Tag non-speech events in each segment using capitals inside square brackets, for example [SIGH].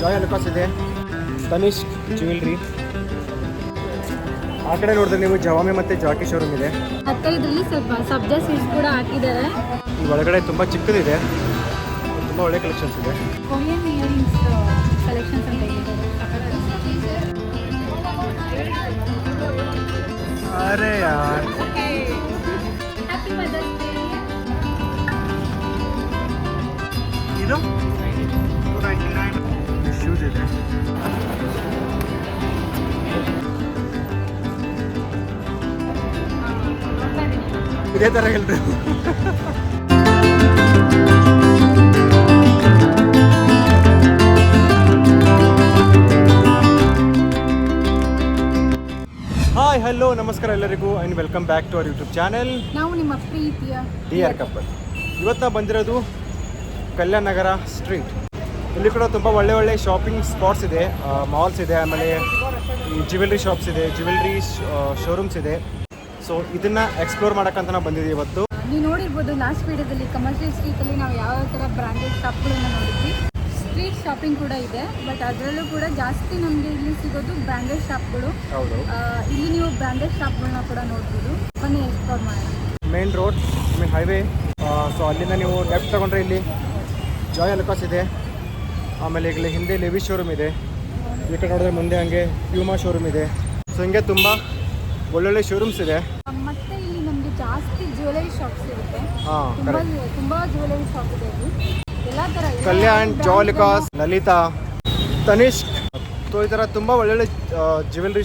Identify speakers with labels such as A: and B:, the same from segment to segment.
A: ಜಾಯ್ ಅಲ್ಕಾಸ್ ಇದೆ. ತನಿಷ್ಕ್ ಜ್ಯುವೆಲ್ರಿ ಆ ಕಡೆ ನೋಡಿದ್ರೆ ನೀವು ಜವಾಮೆ ಮತ್ತು ಜಾಕಿ ಶೋರೂಮ್ ಇದೆ.
B: ಸ್ವಲ್ಪ ಸಬ್ಜಾ ಸೀಡ್ಸ್ ಕೂಡ ಹಾಕಿದ್ದಾರೆ.
A: ಈ ಒಳಗಡೆ ತುಂಬ ಚಿಕ್ಕದಿದೆ. ತುಂಬ ಒಳ್ಳೆ ಕಲೆಕ್ಷನ್ಸ್ ಇದೆ.
B: ಕೊರಿಯನ್ ಇಯರಿಂಗ್ಸ್ ಕಲೆಕ್ಷನ್ಸ್ ಅಂತ ಹೇಳಿದ್ದಾರೆ.
A: ಅರೆ ಯಾರ್. ಇದು? ಶೂಸ್ ಇದೆ ಇದೇ ಥರ ಹೇಳ್ರಿ ಹಾಯ್ ಹಲೋ ನಮಸ್ಕಾರ ಎಲ್ಲರಿಗೂ and welcome back to our YouTube channel
B: ನಾವು ನಿಮ್ಮ ಪ್ರೀತಿಯ
A: ಡಿ ಆರ್ ಕಪ್ಪಲ್. ಇವತ್ತು ಬಂದಿರೋದು ಕಲ್ಯಾಣ ನಗರ ಸ್ಟ್ರೀಟ್ ಇಲ್ಲಿ ಕೂಡ ತುಂಬ ಒಳ್ಳೆ ಒಳ್ಳೆ ಶಾಪಿಂಗ್ ಸ್ಪಾಟ್ಸ್ ಇದೆ. ಮಾಲ್ಸ್ ಇದೆ ಆಮೇಲೆ ಈ ಜ್ಯುವೆಲ್ರಿ ಶಾಪ್ಸ್ ಇದೆ ಜ್ಯುವೆಲ್ರಿ ಶೋರೂಮ್ಸ್ ಇದೆ. ಸೊ ಇದನ್ನ ಎಕ್ಸ್ಪ್ಲೋರ್ ಮಾಡೋಕ್ಕಂತ ನಾವು ಬಂದಿದ್ದೀವಿ ಇವತ್ತು.
B: ನೀವು ನೋಡಿರ್ಬೋದು ಲಾಸ್ಟ್ ವೀಡಿಯೋದಲ್ಲಿ ಕಮರ್ಷಿಯಲ್ ಸ್ಟ್ರೀಟಲ್ಲಿ ನಾವು ಯಾವ ತರ ಬ್ರ್ಯಾಂಡೆಡ್ ಶಾಪ್ಗಳನ್ನ ನೋಡಿದ್ವಿ. ಸ್ಟ್ರೀಟ್ ಶಾಪಿಂಗ್ ಕೂಡ ಇದೆ ಬಟ್ ಅದರಲ್ಲೂ ಕೂಡ ಜಾಸ್ತಿ ನಮಗೆ ಇಲ್ಲಿ ಸಿಗೋದು ಬ್ರ್ಯಾಂಡೆಡ್ ಶಾಪ್ಗಳು
A: ಹೌದು.
B: ಇಲ್ಲಿ ನೀವು ಬ್ರ್ಯಾಂಡೆಡ್ ಶಾಪ್ಗಳನ್ನ ಕೂಡ ನೋಡ್ಬೋದು. ಬನ್ನಿ ಎಕ್ಸ್ಪ್ಲೋರ್ ಮಾಡೋಣ.
A: Main road mean highway so ಅಲ್ಲಿಂದ ನೀವು ಲೆಫ್ಟ್ ತಗೊಂಡ್ರೆ ಇಲ್ಲಿ ಜಾಯ್ ಅಲುಕಾಸ್ ಇದೆ. ಆಮೇಲೆ ಈಗಲೇ ಹಿಂದೆ ಲೆವಿ ಶೋರೂಮ್ ಇದೆ. ಈ ಕಡೆ ನೋಡಿದ್ರೆ ಮುಂದೆ ಹಂಗೆ ಪ್ಯೂಮಾ ಶೋರೂಮ್ ಇದೆ. ಸೊ ಹಿಂಗೆ ತುಂಬ ಒಳ್ಳೊಳ್ಳೆ ಶೋರೂಮ್ಸ್ ಇದೆ.
B: ಮತ್ತೆ ಇಲ್ಲಿ ನಮಗೆ ಜಾಸ್ತಿ ಜ್ಯುವೆಲರಿ ಶಾಪ್ಸ್ ಇರುತ್ತೆ.
A: ಹಾಂ
B: ತುಂಬಾ ಜ್ಯುವೆಲರಿ ಶಾಪ್ ಇದೆ ಇಲ್ಲಿ. ಎಲ್ಲ ಥರ
A: ಕಲ್ಯಾಣ್ ಜಾಲಿಕಾಸ್ ಲಲಿತಾ ತನಿಷ್ಕ್ ಸೊ ಈ ಥರ ತುಂಬ ಒಳ್ಳೊಳ್ಳೆ ಜ್ಯುವೆಲ್ರಿ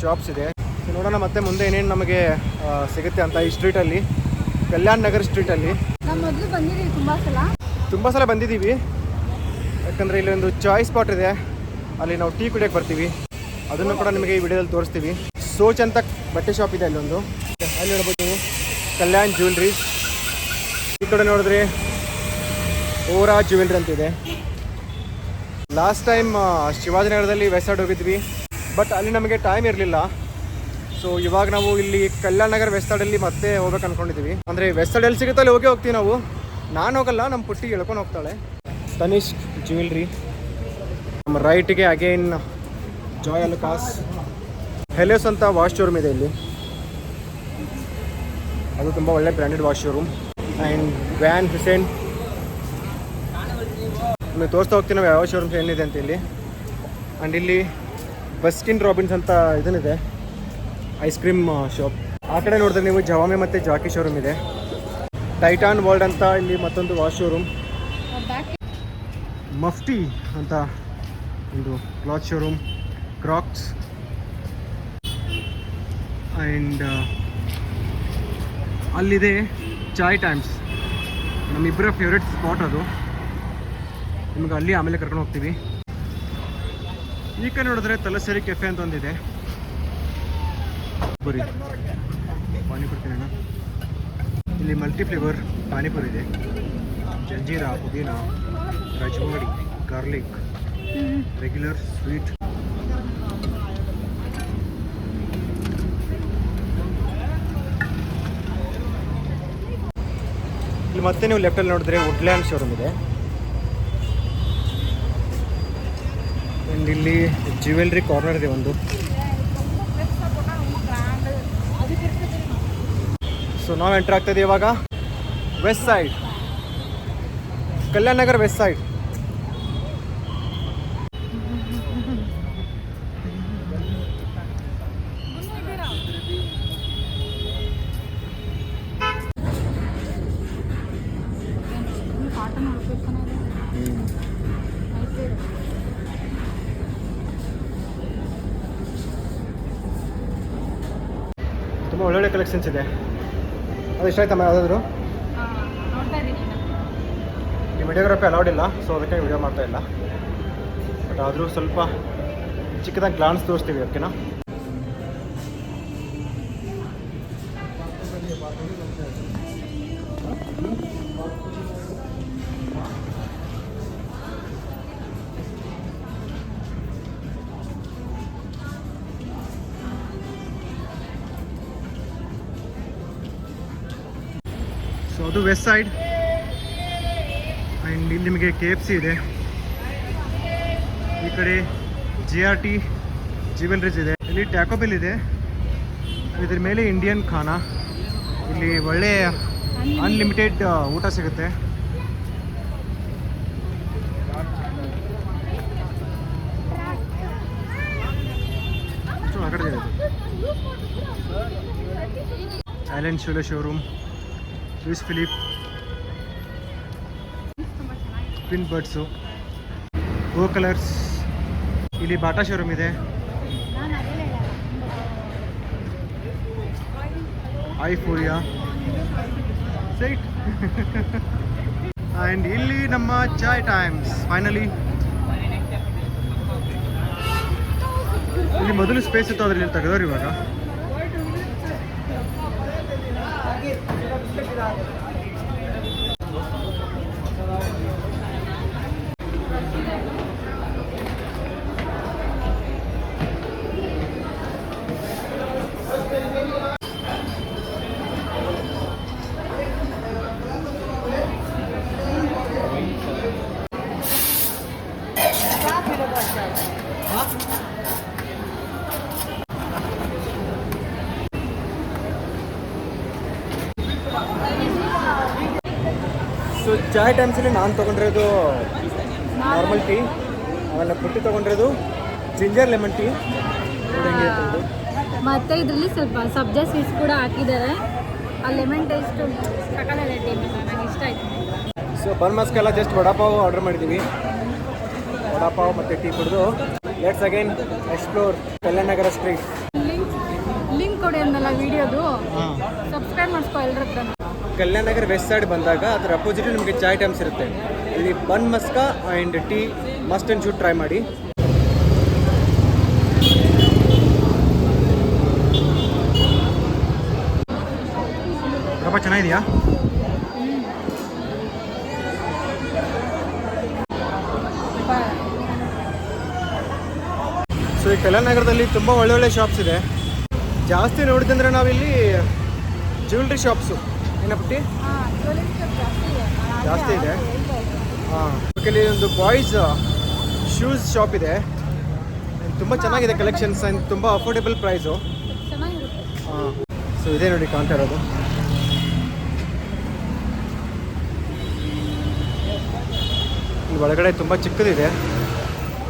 A: ಶಾಪ್ಸ್ ಇದೆ. ನೋಡೋಣ ಮತ್ತೆ ಮುಂದೆ ಏನೇನು ನಮಗೆ ಸಿಗುತ್ತೆ ಅಂತ ಈ ಸ್ಟ್ರೀಟಲ್ಲಿ ಕಲ್ಯಾಣ್ ನಗರ್ ಸ್ಟ್ರೀಟಲ್ಲಿ
B: ನಾವು ಮೊದಲು ಬಂದಿದ್ದೀವಿ ತುಂಬಾ ಸಲ.
A: ತುಂಬ ಸಲ ಬಂದಿದ್ದೀವಿ. ಯಾಕಂದರೆ ಇಲ್ಲಿ ಒಂದು ಚಾಯ್ ಸ್ಪಾಟ್ ಇದೆ. ಅಲ್ಲಿ ನಾವು ಟೀ ಕುಡಿಯೋಕ್ಕೆ ಬರ್ತೀವಿ. ಅದನ್ನು ಕೂಡ ನಿಮಗೆ ಈ ವಿಡಿಯೋದಲ್ಲಿ ತೋರಿಸ್ತೀವಿ. ಸೋಚ್ ಅಂತ ಬಟ್ಟೆ ಶಾಪ್ ಇದೆ ಅಲ್ಲೊಂದು. ಅಲ್ಲಿ ನೋಡ್ಬೋದು ಕಲ್ಯಾಣ್ ಜ್ಯುವೆಲ್ರಿ ಈ ಕಡೆ ನೋಡಿದ್ರೆ ಓರಾ ಜ್ಯುವೆಲ್ರಿ ಅಂತಿದೆ ಲಾಸ್ಟ್ ಟೈಮ್ ಶಿವಾಜಿನಗರದಲ್ಲಿ ವೆಸಾಡ್ ಹೋಗಿದ್ವಿ. ಬಟ್ ಅಲ್ಲಿ ನಮಗೆ ಟೈಮ್ ಇರಲಿಲ್ಲ. ಸೊ ಇವಾಗ ನಾವು ಇಲ್ಲಿ ಕಲ್ಯಾಣ ನಗರ ವೆಸ್ತಾಡಲ್ಲಿ ಮತ್ತೆ ಹೋಗ್ಬೇಕು ಅಂದ್ಕೊಂಡಿದ್ದೀವಿ ಅಂದರೆ ವೆಸ್ತಾಡಲ್ಲಿ ಅಲ್ಲಿ ಹೋಗೇ ಹೋಗ್ತೀವಿ ನಾವು. ನಾನು ಹೋಗಲ್ಲ ನಮ್ಮ ಪುಟ್ಟಿ ಎಳ್ಕೊಂಡು ಹೋಗ್ತಾಳೆ. ತನಿಷ್ಕ್ ಜ್ಯುವೆಲ್ರಿ. ನಮ್ಮ ರೈಟ್ಗೆ ಅಗೇನ್ ಜಾಯ್ ಅಲ್ಕಾಸ್ ಹೆಲೆಸ್ ಅಂತ ವಾಶ್ ಶೋರೂಮ್ ಇದೆ ಇಲ್ಲಿ. ಅದು ತುಂಬ ಒಳ್ಳೆ ಬ್ರ್ಯಾಂಡೆಡ್ ವಾಶ್ ಶೋರೂಮ್ ಆ್ಯಂಡ್ ವ್ಯಾನ್ ಹುಸೇನ್ ನಿಮಗೆ ತೋರಿಸ್ತಾ ಹೋಗ್ತೀನಿ ನಾವು ಯಾವ ಶೋರೂಮ್ಸ್ ಏನಿದೆ ಅಂತ ಇಲ್ಲಿ. ಆ್ಯಂಡ್ ಇಲ್ಲಿ ಬಸ್ಕಿನ್ ರಾಬಿನ್ಸ್ ಅಂತ ಇದನ್ನಿದೆ. ಐಸ್ ಕ್ರೀಮ್ ಶಾಪ್ ಆ ಕಡೆ ನೋಡಿದ್ರೆ ನೀವು ಜವಾಮೆ ಮತ್ತು ಜಾಕಿ ಶೋರೂಮ್ ಇದೆ. ಟೈಟಾನ್ ವರ್ಲ್ಡ್ ಅಂತ ಇಲ್ಲಿ ಮತ್ತೊಂದು ವಾಶ್ ಶೋರೂಮ್ ಮಫ್ಟಿ ಅಂತ ಒಂದು ಕ್ಲಾತ್ ಶೋರೂಮ್ ಕ್ರಾಕ್ಸ್ ಆ್ಯಂಡ್ ಅಲ್ಲಿದೆ ಚಾಯ್ ಟೈಮ್ಸ್ ನಮ್ಮಿಬ್ಬರ ಫೇವ್ರೆಟ್ ಸ್ಪಾಟ್ ಅದು. ನಿಮ್ಗೆ ಅಲ್ಲಿ ಆಮೇಲೆ ಕರ್ಕೊಂಡು ಹೋಗ್ತೀವಿ. ಈಗ ನೋಡಿದ್ರೆ ತಲಸೇರಿ ಕೆಫೆ ಅಂತ ಒಂದಿದೆ. ಬರೀ. ಪಾನಿಪುರಿ ತಿನ್ನೋಣ. ಇಲ್ಲಿ ಮಲ್ಟಿ ಫ್ಲೇವರ್ ಪಾನಿಪುರಿ ಇದೆ. ಜಂಜೀರಾ, ಪುದೀನ. ರಜವಾಡಿ ಗಾರ್ಲಿಕ್ ರೆಗ್ಯುಲರ್ ಸ್ವೀಟ್ ಇಲ್ಲಿ ಮತ್ತೆ ನೀವು ಲೆಫ್ಟಲ್ಲಿ ನೋಡಿದ್ರೆ ವುಡ್ಲ್ಯಾಂಡ್ ಶೋರೂಮ್ ಇದೆ. ಆ್ಯಂಡ್ ಇಲ್ಲಿ ಜ್ಯುವೆಲ್ರಿ ಕಾರ್ನರ್ ಇದೆ ಒಂದು. ಸೊ ನಾವು ಎಂಟ್ರ್ ಆಗ್ತಾ ಇವಾಗ West side Kalyan Nagar West side ತುಂಬ ಒಳ್ಳೊಳ್ಳೆ ಕಲೆಕ್ಷನ್ಸ್ ಇದೆ. ಅದು ಇಷ್ಟ ಆಯ್ತಮ್ಮ ಯಾವುದಾದ್ರು? ಈ ವಿಡಿಯೋಗ್ರಫಿ ಅಲೌಡ್ ಇಲ್ಲ ಸೊ ಅದಕ್ಕೆ ವಿಡಿಯೋ ಮಾಡ್ತಾ ಇಲ್ಲ. ಬಟ್ ಆದರೂ ಸ್ವಲ್ಪ ಚಿಕ್ಕದಾಗಿ ಗ್ಲಾನ್ಸ್ ತೋರಿಸ್ತೀವಿ ಓಕೆನಾ ಅದು ವೆಸ್ಟ್ ಸೈಡ್ ಆ್ಯಂಡ್ ಇಲ್ಲಿ ನಿಮಗೆ ಕೆ ಎಫ್ ಸಿ ಇದೆ. ಈ ಕಡೆ ಜಿ ಆರ್ ಟಿ ಜ್ಯುವೆಲ್ರೀಸ್ ಇದೆ. ಇಲ್ಲಿ ಟ್ಯಾಕೋಬೆಲ್ ಇದೆ. ಇದ್ರ ಮೇಲೆ ಇಂಡಿಯನ್ ಖಾನಾ ಇಲ್ಲಿ ಒಳ್ಳೆ ಅನ್ಲಿಮಿಟೆಡ್ ಊಟ ಸಿಗುತ್ತೆ. ಚಾಲೆಂಜ್ ಶೋಲೆ ಶೋರೂಮ್ ಲೂಯಿಸ್ ಫಿಲಿಪ್ ಪಿನ್ ಬರ್ಡ್ಸು ಗೋ ಕಲರ್ಸ್ ಇಲ್ಲಿ ಬಾಟಾ ಶೋರೂಮ್ ಇದೆ. ಐ ಫೋರಿಯಾ ಸೈಟ್ ಆ್ಯಂಡ್ ಇಲ್ಲಿ ನಮ್ಮ ಚಾಯ್ ಟೈಮ್ಸ್ ಫೈನಲಿ ಇಲ್ಲಿ ಮೊದಲು ಸ್ಪೇಸ್ ಇತ್ತು ಅದ್ರಲ್ಲಿ ತೆಗೆದವ್ರು ಇವಾಗ. ಸೊ ಚಾಯ್ ಟೈಮ್ಸಲ್ಲಿ ನಾನು ತೊಗೊಂಡಿರೋದು ನಾರ್ಮಲ್ ಟೀ ಆಮೇಲೆ ಪುಟ್ಟಿ ತೊಗೊಂಡಿರೋದು ಜಿಂಜರ್ ಲೆಮನ್ ಟೀ
B: ಮತ್ತೆ ಇದರಲ್ಲಿ ಸ್ವಲ್ಪ ಸಬ್ಜಾ ಸೀಡ್ಸ್ ಕೂಡ ಹಾಕಿದ್ದಾರೆ. ಆ ಲೆಮನ್ ಟೇಸ್ಟ್ ಸಕಲಲ್ಲ ಟೀ ನನಗೆ ಇಷ್ಟ ಆಯ್ತು.
A: ಸೊ ಬನ್ ಮಸ್ಕೆಲ್ಲ ಜಸ್ಟ್ ವಡಾಪಾವ್ ಆರ್ಡರ್ ಮಾಡಿದ್ದೀವಿ ವಡಾಪಾವ್ ಮತ್ತು ಟೀ ಕುಡಿದು. Let's again explore Kalyan Nagar
B: street link link ಕೊಡಿ ಅಂದಲ್ಲ ವಿಡಿಯೋದು ಸಬ್ಸ್ಕ್ರೈಬ್ ಮಾಡಿಸ್ಕೊ ಎಲ್ಲರ ಹತ್ರ
A: ಕಲ್ಯಾಣನಗರ ವೆಸ್ಟ್ ಸೈಡ್ ಬಂದಾಗ ಅದರ ಅಪೋಸಿಟ್ ನಿಮಗೆ ಚಾಯ್ ಟೈಮ್ಸ್ ಇರುತ್ತೆ. ಇಲ್ಲಿ bun maska and tea must and shoot try ಮಾಡಿ. ತುಂಬ ಚೆನ್ನಾಗಿದೆಯಾ? ಸೊ ನಗರದಲ್ಲಿ ತುಂಬ ಒಳ್ಳೊಳ್ಳೆ ಶಾಪ್ಸ್ ಇದೆ. ಜಾಸ್ತಿ ನೋಡಿದಂದ್ರೆ ನಾವಿಲ್ಲಿ ಜ್ಯುವೆಲ್ರಿ ಶಾಪ್ಸು ಏನಪ್ಪಟ್ಟಿ? ಜಾಸ್ತಿ ಇದೆ. ಹಾಂ. ಇಲ್ಲಿ ಒಂದು ಬಾಯ್ಸ್ ಶೂಸ್ ಶಾಪ್ ಇದೆ. ತುಂಬ ಚೆನ್ನಾಗಿದೆ ಕಲೆಕ್ಷನ್ಸ್ ಆ್ಯಂಡ್ ತುಂಬ ಅಫೋರ್ಡೆಬಲ್ ಪ್ರೈಸು ಹಾಂ. ಸೊ ಇದೆ ನೋಡಿ ಕಾಣ್ತಾ ಅದು. ಒಳಗಡೆ ತುಂಬ ಚಿಕ್ಕದಿದೆ.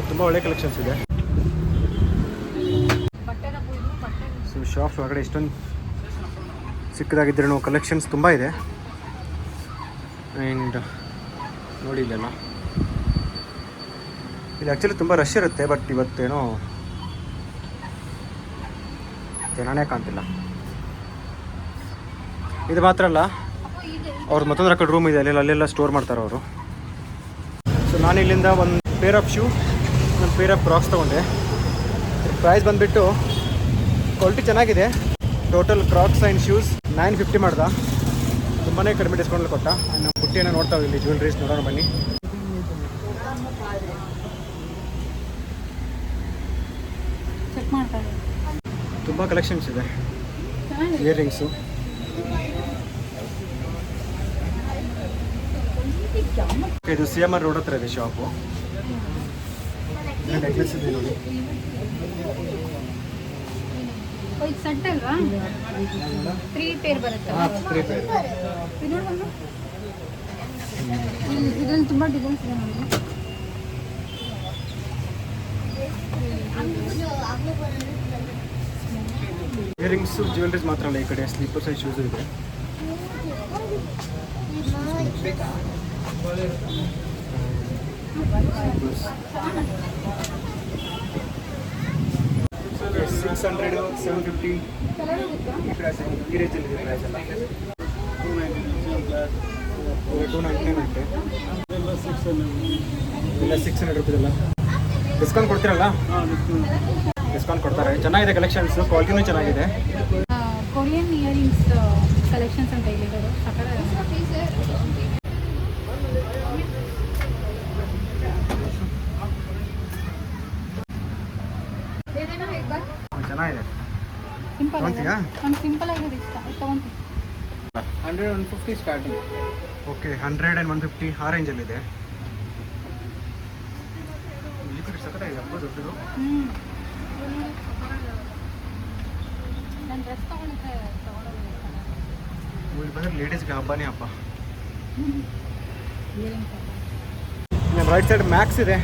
A: ತುಂಬ ಒಳ್ಳೆ ಕಲೆಕ್ಷನ್ಸ್ ಇದೆ. ಶಾಪ್ಸ್ ಒಳಗಡೆ ಇಷ್ಟೊಂದು ಸಿಕ್ಕದಾಗಿದ್ರೂ ಕಲೆಕ್ಷನ್ಸ್ ತುಂಬ ಇದೆ. ಆ್ಯಂಡ್ ನೋಡಿ ಇಲ್ಲೆಲ್ಲ. ಇಲ್ಲಿ ಆ್ಯಕ್ಚುಲಿ ತುಂಬ ರಶ್ ಇರುತ್ತೆ ಬಟ್ ಇವತ್ತೇನೋ ಜನನೇ ಕಾಣ್ತಿಲ್ಲ. ಇದು ಮಾತ್ರ ಅಲ್ಲ ಅವ್ರದ್ದು ಮತ್ತೊಂದು ಕಡೆ ರೂಮ್ ಇದೆ ಅಲ್ಲಿ ಅಲ್ಲೆಲ್ಲ ಸ್ಟೋರ್ ಮಾಡ್ತಾರೆ ಅವರು. ಸೊ ನಾನು ಇಲ್ಲಿಂದ ಒಂದು ಪೇರ್ ಆಫ್ ಶೂ ಒಂದು ಪೇರ್ ಆಫ್ ಕ್ರಾಕ್ಸ್ ತೊಗೊಂಡೆ. ಪ್ರೈಸ್ ಬಂದುಬಿಟ್ಟು ಕ್ವಾಲಿಟಿ ಚೆನ್ನಾಗಿದೆ. Total Crocs and shoes nine fifty ಮಾಡ್ದ. ತುಂಬಾ ಕಡಿಮೆ ಡಿಸ್ಕೌಂಟ್ ಕೊಟ್ಟ. ನಾವು ಪುಟ್ಟಿಯನ್ನು ನೋಡ್ತಾವೆ ಇಲ್ಲಿ ಜ್ಯುವೆಲ್ರೀಸ್ ನೋಡೋಣ ಬನ್ನಿ. ತುಂಬ ಕಲೆಕ್ಷನ್ಸ್ ಇದೆ. ಇಯರಿಂಗ್ಸು ಇದು ಸಿ ಎಂ ಆರ್ ರೋಡ್ ಹತ್ರ ಇದೆ ಶಾಪು ನೆಕ್ಲೆಸ್ ಇದೆ ನೋಡಿ.
B: ಇದು ಸೆಟ್ ಅಲ್ವಾ? ತ್ರೀ ಪೇರ್ ಬರುತ್ತೆ.
A: ತ್ರೀ ಪೇರ್
B: ಇದು ನೋಡು ಇಲ್ಲಿ ಇದರಲ್ಲಿ ತುಂಬ ಡಿಸೈನ್ಸ್ ಇದೆ ನೋಡಿ.
A: ಇಯರಿಂಗ್ಸು ಜ್ಯುವೆಲ್ರೀಸ್ ಮಾತ್ರ ಅಲ್ಲ ಈ ಕಡೆ ಸ್ಲೀಪರ್ ಸೈಜ್ ಶೂಸು ಇದೆ. ಸಿಕ್ಸ್ ಹಂಡ್ರೆಡ್ ಸೆವೆನ್ ಫಿಫ್ಟಿ ಈ ಪ್ರೈಸ್ ಈ ರೇಂಜಲ್ಲಿ ಇದೆ ಪ್ರೈಸ್ ಎಲ್ಲ ಟೂ ನೈಂಟಿ ನೈನ್ ಅಂತೆ ಇಲ್ಲ ಸಿಕ್ಸ್ ಹಂಡ್ರೆಡ್ ರುಪೀಸ್ ಎಲ್ಲ ಡಿಸ್ಕೌಂಟ್ ಕೊಡ್ತೀರಲ್ಲ? ಡಿಸ್ಕೌಂಟ್ ಕೊಡ್ತಾರೆ. ಚೆನ್ನಾಗಿದೆ ಕಲೆಕ್ಷನ್ಸ್ ಕ್ವಾಲಿಟಿನೂ ಚೆನ್ನಾಗಿದೆ.
B: ಕೊರಿಯನ್ ಇಯರಿಂಗ್ಸ್ ಕಲೆಕ್ಷನ್ಸ್ ಅಂತ ಹೇಳಿದ್ದಾರೆ
A: ಚೆನ್ನಾಗಿದೆ
B: ಸಿಂಪಲ್
A: ತಗೊಂತೀಯಾ?
B: ಒಂದು ಸಿಂಪಲ್ ಆಗಿರೋದು ಇಷ್ಟ ಅದು ತಗೊಂತೀನಿ.
C: Hundred one fifty starting
A: okay hundred and one fifty ಆ ರೇಂಜಲ್ಲಿದೆ
B: ನಾನು ಡ್ರೆಸ್
A: ಇಲ್ಲಿ. ಬಂದರೆ ಲೇಡೀಸ್ಗೆ ಹಬ್ಬನೇ ಹಬ್ಬ. ನಮ್ಮ ರೈಟ್ ಸೈಡ್ ಮ್ಯಾಕ್ಸ್ ಇದೆ.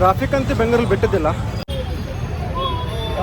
A: ಟ್ರಾಫಿಕ್ ಅಂತೂ ಬೆಂಗಳೂರಲ್ಲಿ ಬಿಟ್ಟಿದ್ದಿಲ್ಲ.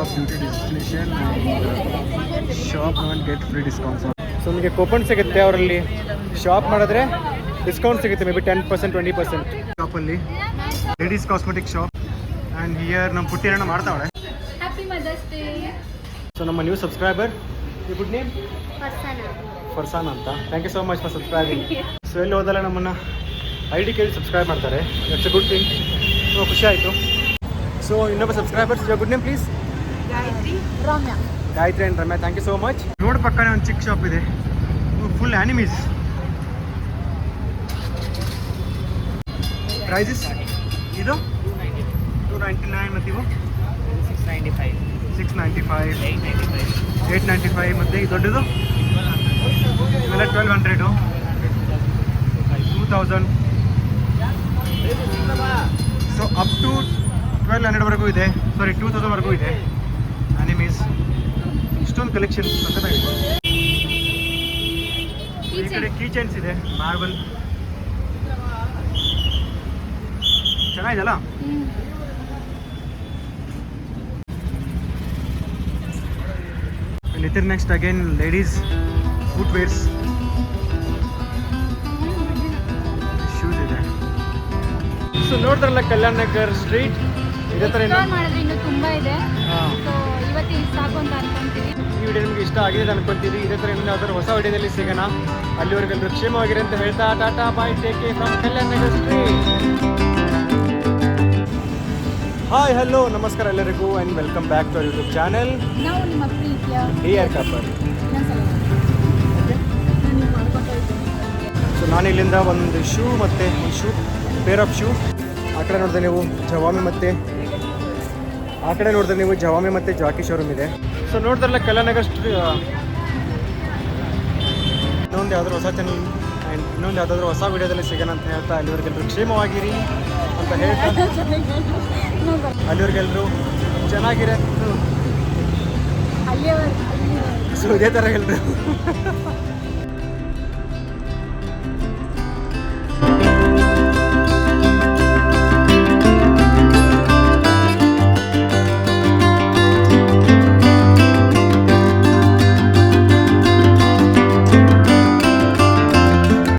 A: one beauty beauty shop shop get get free discounts. So ನಿಮಗೆ ಕೂಪನ್ ಸಿಗುತ್ತೆ ಅವರಲ್ಲಿ. ಶಾಪ್ ಮಾಡಿದ್ರೆ ಡಿಸ್ಕೌಂಟ್ ಸಿಗುತ್ತೆ maybe ten percent twenty percent ಶಾಪಲ್ಲಿ ladies cosmetic shop and here ನಮ್ಮ ಮಾಡ್ತಾವಳೆ.
B: ಹ್ಯಾಪಿ ಮದರ್ಸ್ ಡೇ
A: ಸೊ ನಮ್ಮ ನ್ಯೂ ಸಬ್ಸ್ಕ್ರೈಬರ್ ಈ ಗುಡ್ ನೇಮ್ ಫರ್ಸಾನ್ ಅಂತ. Thank you so much for subscribing so ಎಲ್ಲಿ ಹೋದಲ್ಲ ನಮ್ಮನ್ನು? ಐ ಡಿ ಕೇಳಿ ಸಬ್ಸ್ಕ್ರೈಬ್ ಮಾಡ್ತಾರೆ. It's a good thing so ಖುಷಿ ಆಯಿತು. ಸೊ ಇನ್ನೊಬ್ಬ subscribers good name please
B: Gayatri Ramya.
A: Gayatri and Ramya thank you so much road ಪಕ್ಕನೇ ಒಂದು ಚಿಕ್ಕ ಶಾಪ್ ಇದೆ. ಫುಲ್ ಆ್ಯನಿಮೀಸ್ ಪ್ರೈಸಸ್ ಇದು? ಟೂ ನೈಂಟಿ ನೈನ್ ಮತ್ತು ಇವು?
C: Six ninety five
A: six ninety five
C: eight ninety five
A: eight ninety five ಮತ್ತು ಈ ದೊಡ್ಡದು? ಇವೆಲ್ಲ twelve hundred two thousand so up to twelve ಹಂಡ್ರೆಡ್ವರೆಗೂ ಇದೆ. ಸಾರಿ ಟೂ ತೌಸಂಡ್ವರೆಗೂ ಇದೆ. ಅನಿಮೀಸ್ ಇಷ್ಟೊಂದು ಕಲೆಕ್ಷನ್ ಇದೆ ಈ ಕಡೆ ಕೀ ಚೈನ್ಸ್ ಇದೆ ಮಾರ್ಬಲ್ ಚೆನ್ನಾಗಿದೆಲ್ಲ ಅಲ್ಲ Nitin next again ladies footwears shoes ಇದೆ. ಸೊ ನೋಡಿದ್ರಲ್ಲ ಕಲ್ಯಾಣ್ ನಗರ್ ಸ್ಟ್ರೀಟ್ ಇದೇ ಥರ ಇನ್ನೂ
B: ತುಂಬ ಇದೆ. ಸೊ ಸಾಕು ಅಂತ ಅನ್ಕೊಂತೀವಿ.
A: ಈ ವಿಡಿಯೋ ನಿಮ್ಗೆ ಇಷ್ಟ ಆಗಿದೆ ಅನ್ಕೊಂತೀವಿ ಇದೇ ಥರ ಇನ್ನೊಂದು ಯಾವ್ದಾದ್ರು ಹೊಸ ವಿಡಿಯೋದಲ್ಲಿ ಸಿಗೋಣ. ಅಲ್ಲಿವರೆಗೆಲ್ಲರೂ ಕ್ಷೇಮವಾಗಿರಿ ಅಂತ ಹೇಳ್ತಾ tata bye take care from Kalyan industry hi hello ನಮಸ್ಕಾರ ಎಲ್ಲರಿಗೂ and welcome back to YouTube channel
B: ನಾವು ನಿಮ್ಮ ಪ್ರೀತಿಯ
A: ಡಿ ಆರ್ ಕಪರ್.
B: ನಾನು ಮಾಡ್ಕೊತಾ
A: ಸೊ ನಾನು ಇಲ್ಲಿಂದ ಒಂದು ಶೂ ಮತ್ತು ಒಂದು ಶೂ ಪೇರ್ ಆಫ್ ಶೂ ಆ ಕಡೆ ನೋಡಿದ್ರೆ ನೀವು ಜವಾಮಿ ಮತ್ತು ಆ ಕಡೆ ನೋಡಿದ್ರೆ ನೀವು ಜವಾಮಿ ಮತ್ತು ಜಾಕಿ ಶೋರೂಮ್ ಇದೆ. ಸೊ ನೋಡಿದ್ರಲ್ಲ ಕಲಾನಗರ್ ಸ್ಟ್ರೀ ಇನ್ನೊಂದು ಯಾವ್ದಾದ್ರು ಹೊಸ ಚಾನಲ್ ಆ್ಯಂಡ್ ಇನ್ನೊಂದು ಯಾವುದಾದ್ರೂ ಹೊಸ ವಿಡಿಯೋದಲ್ಲಿ ಸಿಗೋಣ ಅಂತ ಹೇಳ್ತಾ ಅಲ್ಲಿವರೆಗೆಲ್ಲರೂ ಕ್ಷೇಮವಾಗಿರಿ ಅಂತ ಹೇಳ್ತಾ [LAUGHS] ಅಲ್ಲಿವರೆಗೆಲ್ಲರೂ ಚೆನ್ನಾಗಿರ ಸೊ ಇದೇ ಥರ ಎಲ್ಲರೂ [LAUGHS]